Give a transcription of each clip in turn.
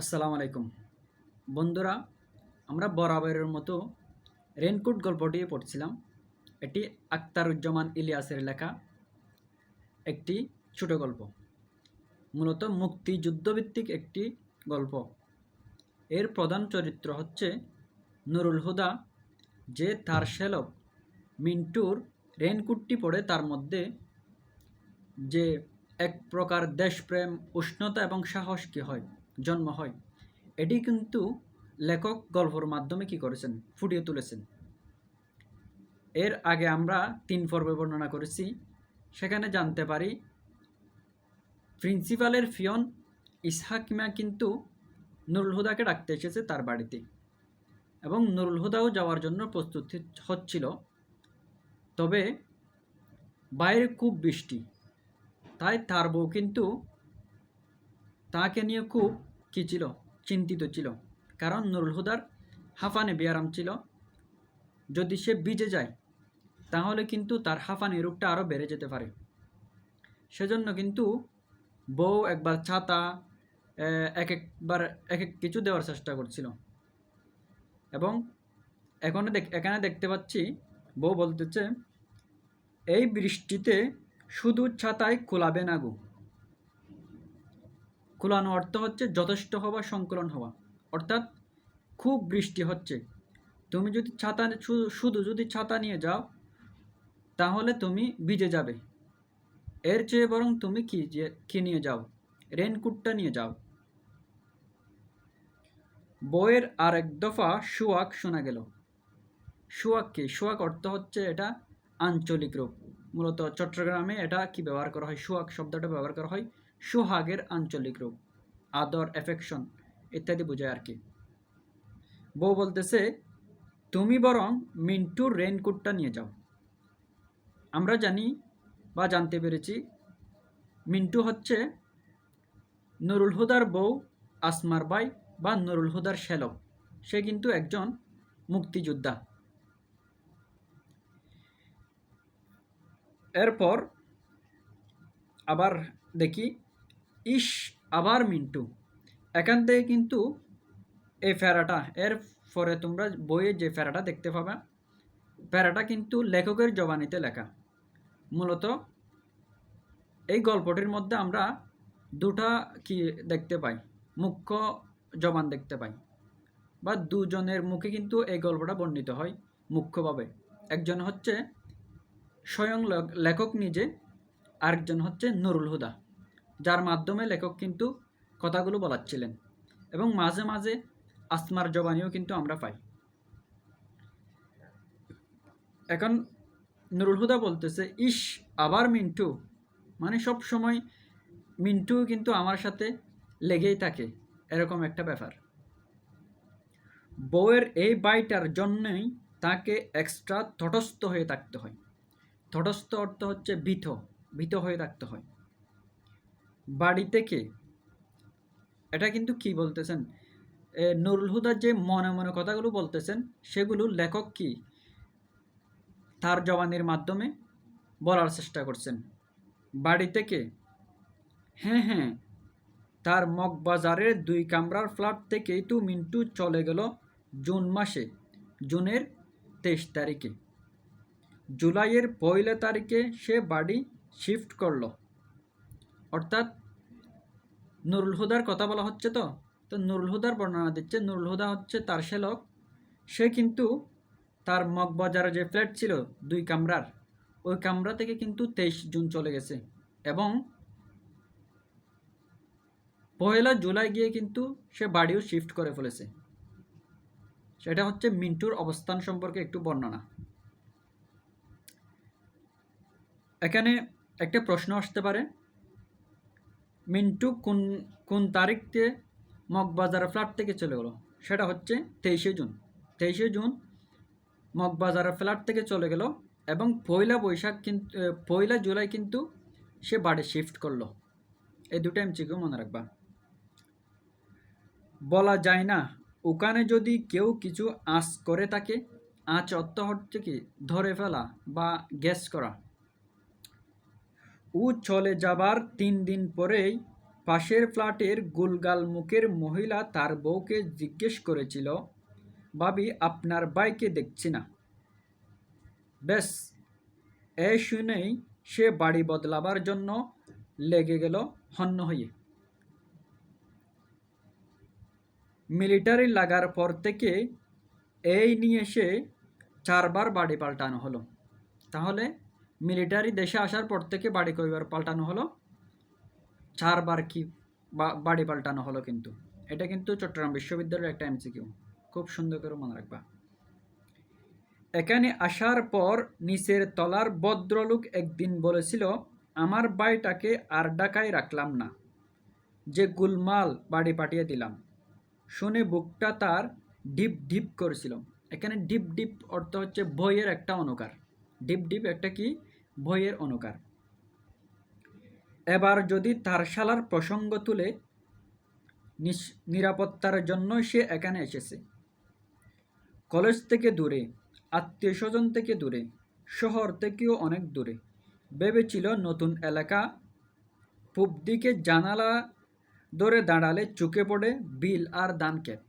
আসসালামু আলাইকুম। বন্ধুরা, আমরা বরাবরের মতো রেনকোট গল্পটি পড়ছিলাম। এটি আক্তারুজ্জামান ইলিয়াসের লেখা একটি ছোট গল্প, মূলত মুক্তিযুদ্ধভিত্তিক একটি গল্প। এর প্রধান চরিত্র হচ্ছে নুরুল হুদা, যে তার শ্যালক মিন্টুর রেনকুটটি পড়ে তার মধ্যে যে এক প্রকার দেশপ্রেম, উষ্ণতা এবং সাহস কি হয়। জন্ম হয়। এটি কিন্তু লেখক গল্পর মাধ্যমে কি করেছেন? ফুটিয়ে তুলেছেন। এর আগে আমরা তিন পর্বে বর্ণনা করেছি। সেখানে জানতে পারি, প্রিন্সিপালের ফিয়ন ইসহাকিমা কিন্তু নুরুল হুদাকে ডাকতে এসেছে তার বাড়িতে এবং নুরুল হুদাও যাওয়ার জন্য প্রস্তুত হচ্ছিল। তবে বাইরে খুব বৃষ্টি, তাই তার বউ কিন্তু তাকে নিয়ে খুব কী ছিল? চিন্তিত ছিল। কারণ নুরুল হুদার হাফানে বিয়ারাম ছিল। যদি সে বিজে যায়, তাহলে কিন্তু তার হাফানি রোগটা আরও বেড়ে যেতে পারে। সেজন্য কিন্তু বউ একবার ছাতা এক একবার, এক এক কিছু দেওয়ার চেষ্টা করছিল। এবং এখন দেখ, এখানে দেখতে পাচ্ছি, বউ বলতেছে, এই বৃষ্টিতে শুধু ছাতায় খোলাবে না গো। খোলানো অর্থ হচ্ছে যথেষ্ট হওয়া, সংকলন হওয়া। অর্থাৎ খুব বৃষ্টি হচ্ছে। তুমি যদি ছাতা শুধু যদি ছাতা নিয়ে যাও, তাহলে তুমি ভিজে যাবে। এর চেয়ে বরং তুমি কি যে- কি নিয়ে যাও? রেনকুটটা নিয়ে যাও। বইয়ের আরেক দফা সুয়াক শোনা গেল। সুয়াক কি? সুয়াক অর্থ হচ্ছে এটা আঞ্চলিক রূপ। মূলত চট্টগ্রামে এটা কি ব্যবহার করা হয়? সুয়াক শব্দটা ব্যবহার করা হয় সুহাগের আঞ্চলিক রূপ, আদর এফেকশন ইত্যাদি বোঝায় আর কি। বউ বলতেছে, তুমি বরং মিন্টুর রেনকোটটা নিয়ে যাও। আমরা জানি বা জানতে পেরেছি, মিন্টু হচ্ছে নুরুল হুদার বউ আসমার বাই বা নুরুল হুদার শ্যালক সে কিন্তু একজন মুক্তিযোদ্ধা। এরপর আবার দেখি ইস, আবার মিন্টু। এখান থেকে কিন্তু এই ফেরাটা, এর পরে তোমরা বইয়ে যে ফেরাটা দেখতে পাবে, ফেরাটা কিন্তু লেখকের জবানিতে লেখা। মূলত এই গল্পটির মধ্যে আমরা দুটা কি দেখতে পাই, মুখ্য জবান দেখতে পাই। বা দুজনের মুখে কিন্তু এই গল্পটা বর্ণিত হয় মুখ্যভাবে। একজন হচ্ছে স্বয়ং লেখক নিজে, আরেকজন হচ্ছে নুরুল হুদা। যার মাধ্যমে লেখক কিন্তু কথাগুলো বলাচ্ছিলেন এবং মাঝে মাঝে আসমার জবানিও কিন্তু আমরা পাই। এখন নুরুল হুদা বলতেছে ইস আবার মিন্টু? মানে সব সময় মিন্টু কিন্তু আমার সাথে লেগেই থাকে, এরকম একটা ব্যাপার। বউয়ের এই বাইটার জন্যই তাকে এক্সট্রা তটস্থ হয়ে থাকতে হয়। তটস্থ অর্থ হচ্ছে ভীত ভীত হয়ে থাকতে হয়। বাড়ি থেকে এটা কিন্তু কি বলতেছেন? নুরুল হুদার যে মনে মনে কথাগুলো বলতেছেন, সেগুলো লেখক কি? তার জবানির মাধ্যমে বলার চেষ্টা করছেন। বাড়ি থেকে হ্যাঁ হ্যাঁ। তার মগবাজারের দুই কামরার ফ্ল্যাট থেকেই তো মিন্টু চলে গেল জুন মাসে, জুনের তেইশ তারিখে। জুলাইয়ের পয়লা তারিখে সে বাড়ি শিফট করল। অর্থাৎ নুরুল হুদার কথা বলা হচ্ছে তো? তো নুরুল হুদার বর্ণনা দিচ্ছে, নুরুল হুদা হচ্ছে তার শ্যালক। সে কিন্তু তার মগবাজারে যে ফ্ল্যাট ছিল দুই কামরার, ওই কামরা থেকে কিন্তু তেইশ জুন চলে গেছে এবং পয়লা জুলাই গিয়ে কিন্তু সে বাড়িও শিফট করে ফেলেছে। সেটা হচ্ছে মিন্টুর অবস্থান সম্পর্কে একটু বর্ণনা। এখানে একটা প্রশ্ন আসতে পারে মিন্টু কোন কোন তারিখতে মগবাজার ফ্ল্যাট থেকে চলে গেলো? সেটা হচ্ছে তেইশে জুন। তেইশে জুন মগবাজার ফ্ল্যাট থেকে চলে গেল এবং পয়লা বৈশাখ কিন্তু পয়লা জুলাই কিন্তু সে বাড়ি শিফট করল। এই দুটো এমচিকেও মনে রাখবা। বলা যায় না, ওখানে যদি কেউ কিছু আঁচ করে থাকে, আঁচ অর্থ হচ্ছে কি ধরে ফেলা বা গ্যাস করা। ও চলে যাবার তিন দিন পরেই পাশের ফ্ল্যাটের গুলগাল মুখের মহিলা তার বউকে জিজ্ঞেস করেছিল, ভাবি, আপনার বাইকে দেখছি না। বেশ, এ শুনেই সে বাড়ি বদলাবার জন্য লেগে গেল হন্য হয়ে। মিলিটারি লাগার পর থেকে এই নিয়ে সে চারবার বাড়ি পাল্টানো হলো। তাহলে মিলিটারি দেশে আসার পর থেকে বাড়ি কয়বার পাল্টানো হলো? চারবার কি বাড়ি পাল্টানো হলো কিন্তু। এটা কিন্তু চট্টগ্রাম বিশ্ববিদ্যালয়ের একটা এমসিকিউ। খুব সুন্দর করে মনে রাখবা। এখানে আসার পর নিচের তলার ভদ্রলোক একদিন বলেছিল, আমার বাড়িটাকে আর ডাকায় রাখলাম না। যে গুলমাল বাড়ি পাঠিয়ে দিলাম। শুনে বুকটা তার ডিপ ডিপ করেছিল। এখানে ডিপ ডিপ অর্থ হচ্ছে বইয়ের একটা অনুকার। ডিপ ডিপ একটা কি? বইয়ের অনুকার। এবার যদি তার শালার প্রসঙ্গ তুলে নিরাপত্তার জন্য সে এখানে এসেছে। কলেজ থেকে দূরে, আত্মীয় স্বজন থেকে দূরে, শহর থেকেও অনেক দূরে। ভেবেছিল নতুন এলাকা পূব দিকে জানালা ধরে দাঁড়ালে চুকে পড়ে বিল আর ধান ক্ষেত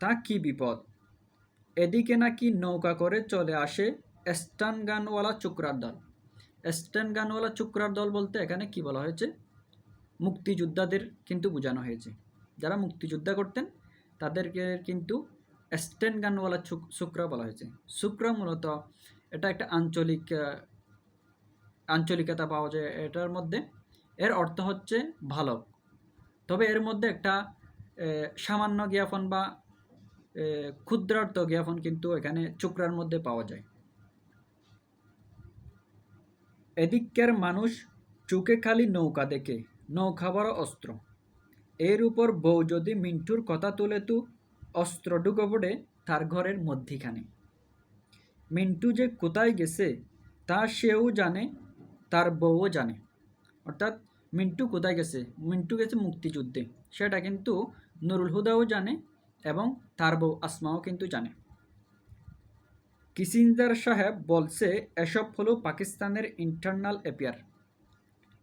তা কি বিপদ? এদিকে নাকি নৌকা করে চলে আসে স্টান গানওয়ালা চুকরার দল। স্টান গানওয়ালা চুকরার দল বলতে এখানে কি বলা হয়েছে? মুক্তিযোদ্ধাদের কিন্তু বোঝানো হয়েছে। যারা মুক্তিযোদ্ধা করতেন, তাদেরকে কিন্তু স্টেন গানওয়ালা শুক্রা বলা হয়েছে। শুক্রা মূলত এটা একটা আঞ্চলিক আঞ্চলিকতা পাওয়া যায় এটার মধ্যে। এর অর্থ হচ্ছে ভালো। তবে এর মধ্যে একটা সামান্য জ্ঞাপন বা ক্ষুদ্রার্থ জ্ঞাপন কিন্তু এখানে চুকরার মধ্যে পাওয়া যায়। এদিককার মানুষ চোখে খালি নৌকা দেখে নৌকা বড় অস্ত্র। এর উপর বউ যদি মিন্টুর কথা তুলে তু, অস্ত্র ঢুকে পড়ে তার ঘরের মধ্যিখানে। মিন্টু যে কোথায় গেছে, তা সেও জানে, তার বউও জানে। অর্থাৎ মিন্টু কোথায় গেছে? মিন্টু গেছে মুক্তিযুদ্ধে। সেটা কিন্তু নুরুল হুদাও জানে এবং তার বউ আসমাও কিন্তু জানে। কিসিঞ্জার সাহেব বলছে, এসব হলো পাকিস্তানের ইন্টারনাল অ্যাফেয়ার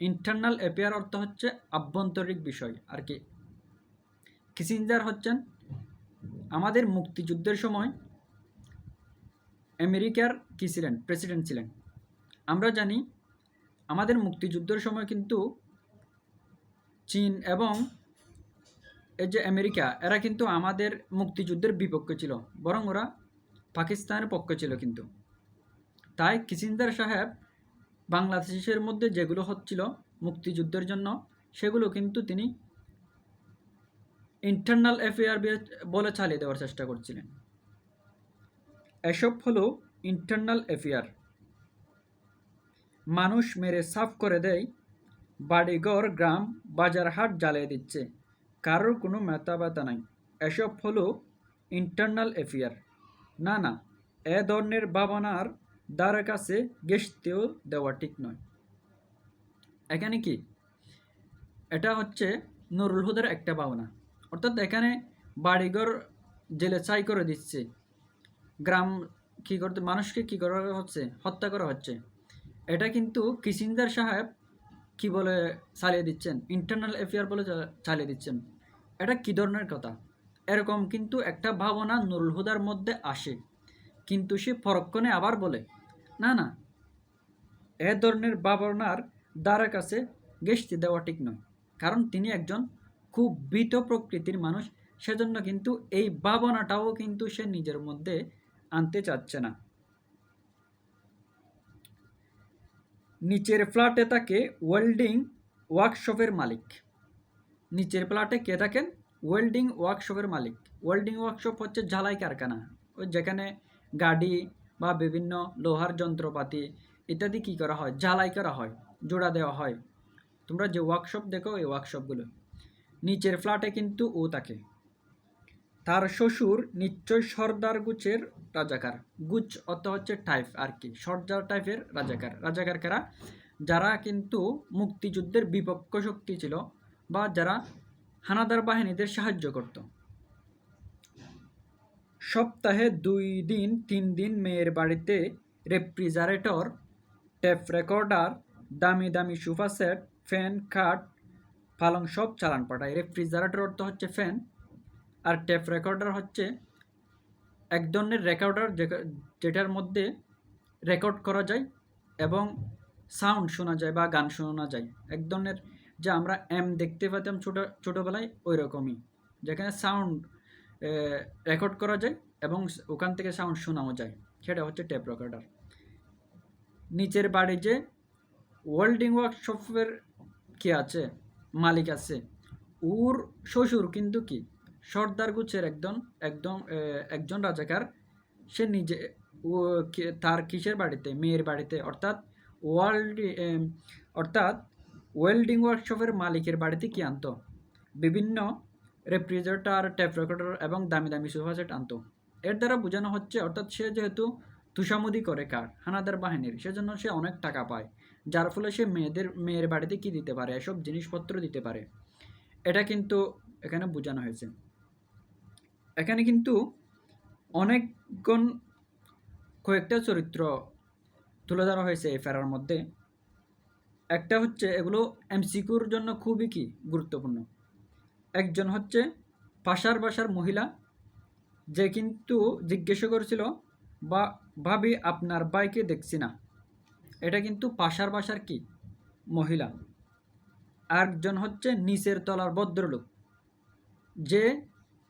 ইন্টারনাল অ্যাফেয়ার অর্থ হচ্ছে আভ্যন্তরিক বিষয়, আর কি। কিসিঞ্জার হচ্ছেন আমাদের মুক্তিযুদ্ধের সময় আমেরিকার কী ছিলেন? প্রেসিডেন্ট ছিলেন। আমরা জানি আমাদের মুক্তিযুদ্ধের সময় কিন্তু চীন এবং এই যে আমেরিকা, এরা কিন্তু আমাদের মুক্তিযুদ্ধের বিপক্ষে ছিল। বরং ওরা পাকিস্তানের পক্ষে ছিল কিন্তু। তাই কিসিঞ্জার সাহেব বাংলাদেশের মধ্যে যেগুলো হচ্ছিল মুক্তিযুদ্ধের জন্য, সেগুলো কিন্তু তিনি ইন্টারনাল অ্যাফেয়ার বলে চালিয়ে দেওয়ার চেষ্টা করছিলেন। এসব হলো ইন্টারনাল অ্যাফেয়ার মানুষ মেরে সাফ করে দেয়, বাড়িঘর, গ্রাম বাজার হাট জ্বালিয়ে দিচ্ছে। কারোর কোনো মেতা ব্যথা নাই। এসব হলো ইন্টারনাল অ্যাফেয়ার না না, এ ধরনের ভাবনার দ্বারা কাছে গেসতেও দেওয়া ঠিক নয়। এখানে কি? এটা হচ্ছে নুরুল হুদার একটা ভাবনা। অর্থাৎ এখানে বাড়িঘর জেলে ছাই করে দিচ্ছে। গ্রাম কী করতে, মানুষকে কী করা হচ্ছে? হত্যা করা হচ্ছে। এটা কিন্তু কিসিঞ্জার সাহেব কি বলে চালিয়ে দিচ্ছেন? ইন্টারনাল অ্যাফেয়ার বলে চালিয়ে দিচ্ছেন। এটা কী ধরনের কথা? এরকম কিন্তু একটা ভাবনা নুরুল হুদার মধ্যে আসে। কিন্তু সে পরক্ষণে আবার বলে, না না, এ ধরনের ভাবনার দ্বারা কাছে গেস্তি দেওয়া ঠিক নয়। কারণ তিনি একজন খুব ভীত প্রকৃতির মানুষ, সেজন্য কিন্তু এই ভাবনাটাও কিন্তু সে নিজের মধ্যে আনতে চাচ্ছে না। নিচের ফ্ল্যাটে থাকে ওয়েল্ডিং ওয়ার্কশপের মালিক। নিচের ফ্ল্যাটে কে থাকেন? ওয়েল্ডিং ওয়ার্কশপের মালিক। ওয়েল্ডিং ওয়ার্কশপ হচ্ছে ঝালাই কারখানা। ওই যেখানে গাড়ি বা বিভিন্ন লোহার যন্ত্রপাতি ইত্যাদি কী করা হয়? ঝালাই করা হয়, জোড়া দেওয়া হয়। তোমরা যে ওয়ার্কশপ দেখো, এই ওয়ার্কশপগুলো। নিচের ফ্ল্যাটে কিন্তু ও থাকে। তার শ্বশুর নিশ্চয় সর্দার গুচের রাজাকার। গুচ অর্থ হচ্ছে টাইপ আর কি, সর্দার টাইপের রাজাকার। রাজাকার কারা? যারা কিন্তু মুক্তিযুদ্ধের বিপক্ষ শক্তি ছিল বা যারা হানাদার বাহিনীদের সাহায্য করত। সপ্তাহে দুই দিন, তিন দিন মেয়ের বাড়িতে রেফ্রিজারেটর, টেপ রেকর্ডার, দামি দামি সোফা সেট, ফ্যান, খাট, পালং সব চালান পাঠায়। রেফ্রিজারেটর অর্থ হচ্ছে ফ্যান আর টেপ রেকর্ডার হচ্ছে এক ধরনের রেকর্ডার যেটার মধ্যে রেকর্ড করা যায় এবং সাউন্ড শোনা যায় বা গান শোনা যায়। এক ধরনের যে আমরা এম দেখতে পেতাম ছোটো, ছোটোবেলায় ওই রকমই যেখানে সাউন্ড রেকর্ড করা যায় এবং ওখান থেকে সাউন্ড শোনাও যায়। সেটা হচ্ছে টেপ রেকর্ডার নিচের বাড়ি যে ওয়েল্ডিং ওয়ার্কশপের কি আছে? মালিক আছে। ওর শ্বশুর কিন্তু কি? সর্দার গুছের একজন একদম একজন রাজাকার। সে নিজে, ও তার কিসের বাড়িতে? মেয়ের বাড়িতে। অর্থাৎ ওয়ার্ল্ড অর্থাৎ ওয়েল্ডিং ওয়ার্কশপের মালিকের বাড়িতে কি আনতো? বিভিন্ন রেফ্রিজারেটর, টেপ রেকর্ডার এবং দামি দামি সোফা সেট আনতো। এর দ্বারা বোঝানো হচ্ছে, অর্থাৎ সে যেহেতু তুষামুদি করে কার, হানাদার বাহিনীর, সেজন্য সে অনেক টাকা পায়, যার ফলে সে মেয়েদের, মেয়ের বাড়িতে কি দিতে পারে, এসব জিনিসপত্র দিতে পারে। এটা কিন্তু এখানে বোঝানো হয়েছে। এখানে কিন্তু অনেকক্ষণ কয়েকটা চরিত্র তুলে ধরা হয়েছে এই ফেরার মধ্যে। একটা হচ্ছে এগুলো এমসিকুর জন্য খুবই কি গুরুত্বপূর্ণ। একজন হচ্ছে পাশার বাসার মহিলা, যে কিন্তু জিজ্ঞেস করেছিল, বা, ভাবি আপনার বাইকে দেখছি না। এটা কিন্তু পাশার বাসার কি? মহিলা। আরেকজন হচ্ছে নিচের তলার ভদ্রলোক, যে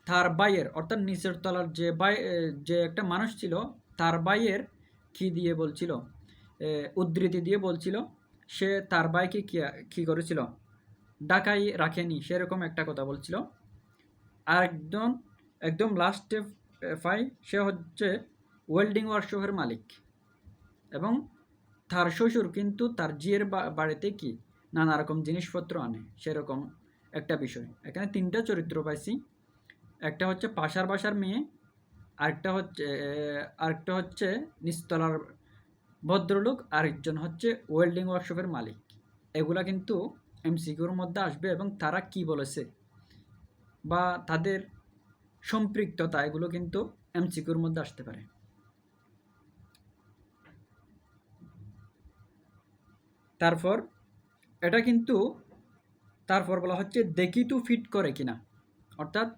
তার বাইয়ের অর্থাৎ নিচের তলার যে বাই যে একটা মানুষ ছিল, তার বাইয়ের কি দিয়ে বলছিল উদ্ধৃতি দিয়ে বলছিল সে তার বাইকে কি করেছিল? ডাকাই রাখেনি, সেরকম একটা কথা বলছিল। আর একজন একদম লাস্টে ফাই সে হচ্ছে ওয়েল্ডিং ওয়ার্কশপের মালিক। এবং তার শ্বশুর কিন্তু তার জিয়ের বাড়িতে কি নানা রকম জিনিসপত্র আনে, সেরকম একটা বিষয়। এখানে তিনটা চরিত্র পাইছি। একটা হচ্ছে পাশার বাসার মেয়ে, আরেকটা হচ্ছে আরেকটা হচ্ছে নিস্তলার ভদ্রলোক আরেকজন হচ্ছে ওয়েল্ডিং ওয়ার্কশপের মালিক। এগুলা কিন্তু এমসিকিউর মধ্যে আসবে এবং তারা কি বলেছে বা তাদের সম্পৃক্ততা, এগুলো কিন্তু এমসিকিউর মধ্যে আসতে পারে। তারপর, এটা কিন্তু তারপর বলা হচ্ছে, দেখি তো ফিট করে কিনা। অর্থাৎ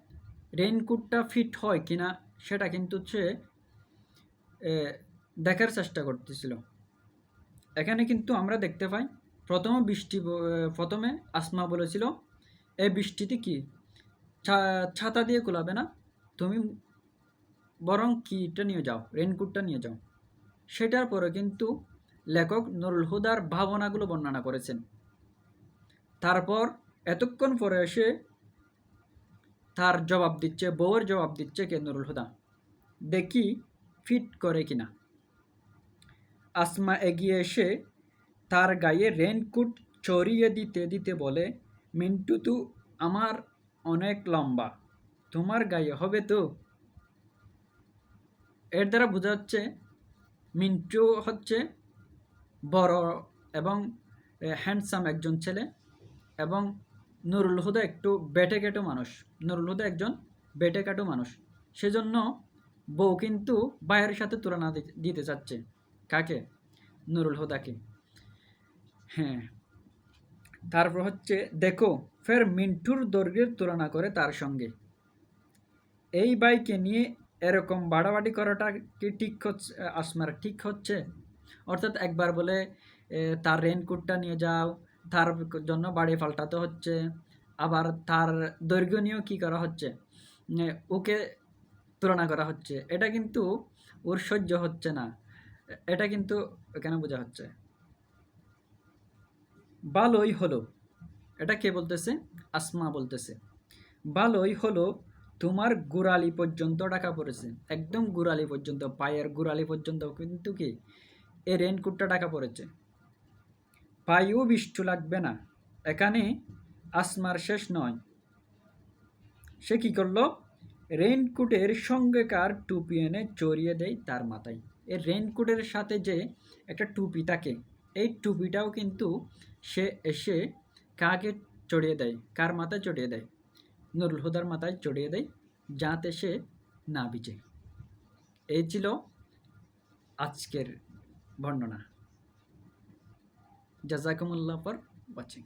রেইনকোটটা ফিট হয় কিনা, সেটা কিন্তু সে দেখার চেষ্টা করতেছিল। এখানে কিন্তু আমরা দেখতে পাই, প্রথমে বৃষ্টি প্রথমে আসমা বলেছিল এই বৃষ্টিতে কি? ছাতা দিয়ে কুলাবে না? তুমি বরং কিটা নিয়ে যাও, রেনকোটটা নিয়ে যাও। সেটার পরে কিন্তু লেখক নুরুল হুদার ভাবনাগুলো বর্ণনা করেছেন। তারপর এতক্ষণ পরে এসে তার জবাব দিচ্ছে, বউয়ের জবাব দিচ্ছে কে নুরুল হুদা? দেখি ফিট করে কিনা। আসমা এগিয়ে এসে তার গায়ে রেনকোট চড়িয়ে দিতে দিতে বলে, মিন্টু, তু আমার অনেক লম্বা, তোমার গায়ে হবে তো? এর দ্বারা বোঝা যাচ্ছে, মিন্টু হচ্ছে বড় এবং হ্যান্ডসাম একজন ছেলে এবং নুরুল হুদা একটু বেটে কেটো মানুষ। নুরুল হুদা একজন বেটে কাটো মানুষ। সেজন্য বউ কিন্তু বাইরের সাথে তুলনা দিতে চাচ্ছে। কাকে? নুরুল হুদাকে। হ্যাঁ। তারপর হচ্ছে, দেখো, ফের মিন্টুর দৈর্ঘ্যের তুলনা করে তার সঙ্গে। এই বাইকে নিয়ে এরকম বাড়াবাড়ি করাটা কি ঠিক হচ্ছে, আসমার ঠিক হচ্ছে? অর্থাৎ একবার বলে তার রেনকোটটা নিয়ে যাও, তার জন্য বাড়ি পাল্টাতে হচ্ছে, আবার তার দৈর্ঘ্য নিয়েও কী করা হচ্ছে? ওকে তুলনা করা হচ্ছে। এটা কিন্তু ওর সহ্য হচ্ছে না। এটা কিন্তু এখানে বোঝা হচ্ছে? ভালোই হলো, এটা কে বলতেছে? আসমা বলতেছে। ভালোই হলো তোমার গুড়ালি পর্যন্ত টাকা পড়েছে। একদম গুড়ালি পর্যন্ত, পায়ের গুড়ালি পর্যন্ত কিন্তু কি? এই রেনকোটটা টাকা পড়েছে। পায়েও বিষ্টু লাগবে না। এখানে আসমার শেষ নয়। সে কি করল? রেইনকোটের সঙ্গেকার টুপি এনে চড়িয়ে দেয় তার মাথায়। এই রেইনকোটের সাথে যে একটা টুপি থাকে এই টুপিটাও কিন্তু সে এসে কাকে চড়িয়ে দেয়? কার মাথায় চড়িয়ে দেয়? নুরুল হুদার মাথায় চড়িয়ে দেয়, যাতে সে না বিচে এই ছিল আজকের বর্ণনা। জাজাকুমুল্লাহ ফর ওয়াচিং।